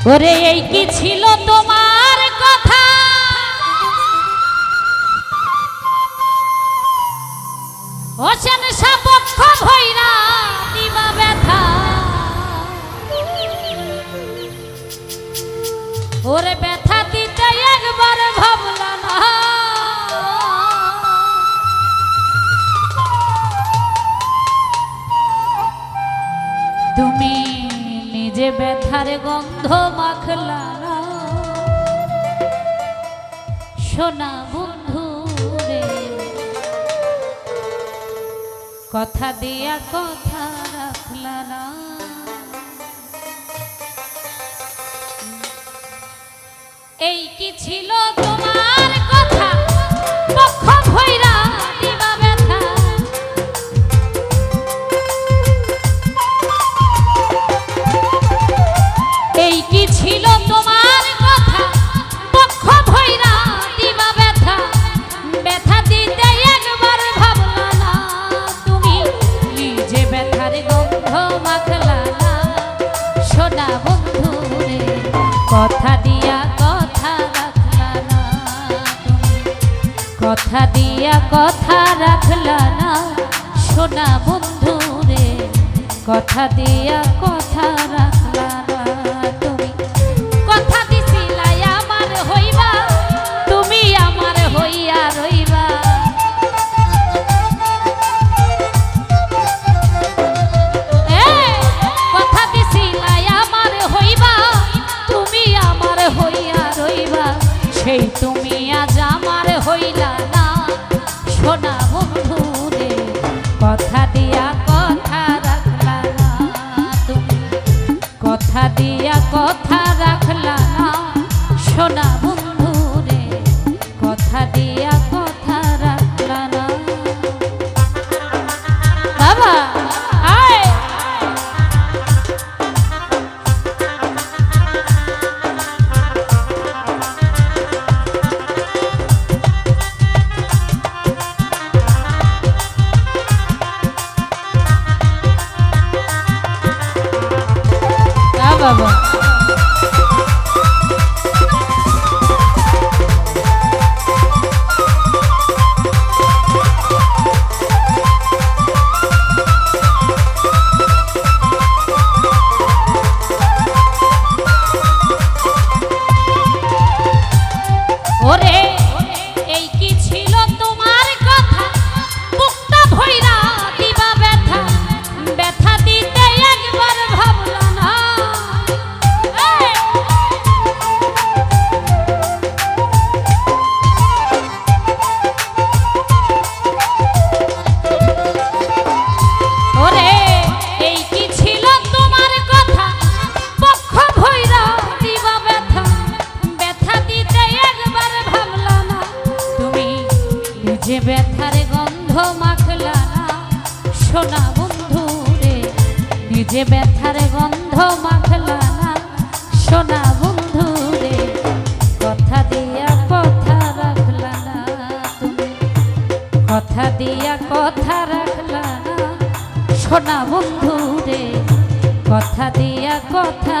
ওরে এই কি ছিল তোমার কথা? হোসেন সাপক্ষ ভৈরা দিবা ব্যথা। ওরে ব্যথার গন্ধ মাখলা সোনা বন্ধু রে কথা দিয়া কথা এই কি ছিল তোমার ছিল তোমার কথা। পক্ষ ভৈরা দিবা ব্যথা। ব্যথা দিতে একবার ভাবলা না তুমি। নিজে ব্যথার গন্ধ মাখলা না। সোনা বন্ধু রে কথা দিয়া কথা রাখলা কথা দিয়া কথা রাখলা না। সোনা বন্ধু রে কথা দিয়া কথা রাখলা না। 大哥 নিজে ব্যথার গন্ধ মাখলা সোনা বন্ধু রে, নিজে ব্যথার গন্ধ মাখলা সোনা বন্ধু রে, কথা দিয়া কথা রাখলা না তুমি। কথা দিয়া কথা রাখলা সোনা বন্ধু রে, কথা দিয়া কথা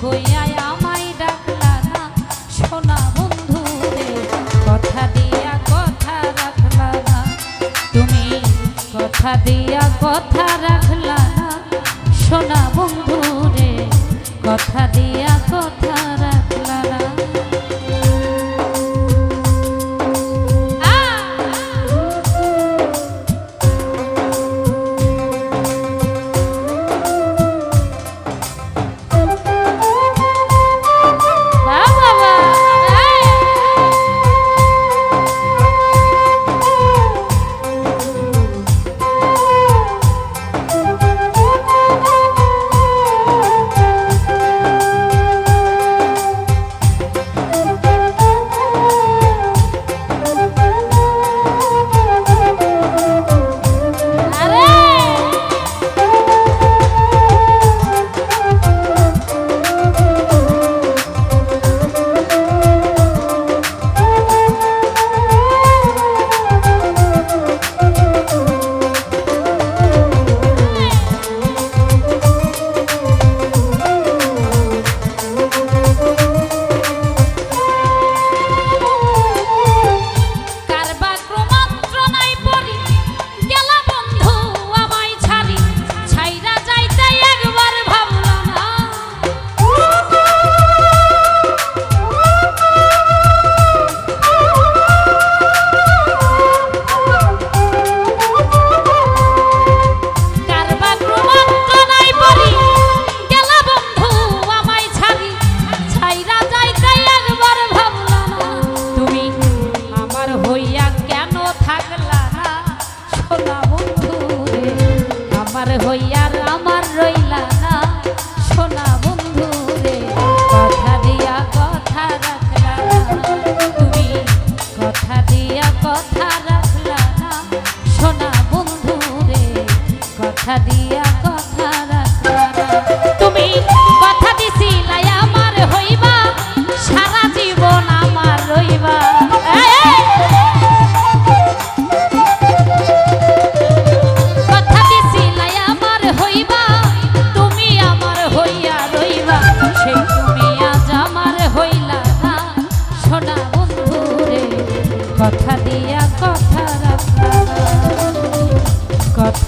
কইয়ায় আমায় ডাকলা না। সোনা বন্ধু রে, কথা দিয়া কথা রাখলা না। তুমি কথা দিয়া কথা রাখলা না। বন্ধু রে, কথা দিয়া কথা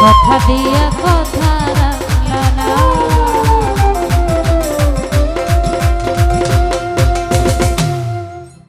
কথা দিয়া কথা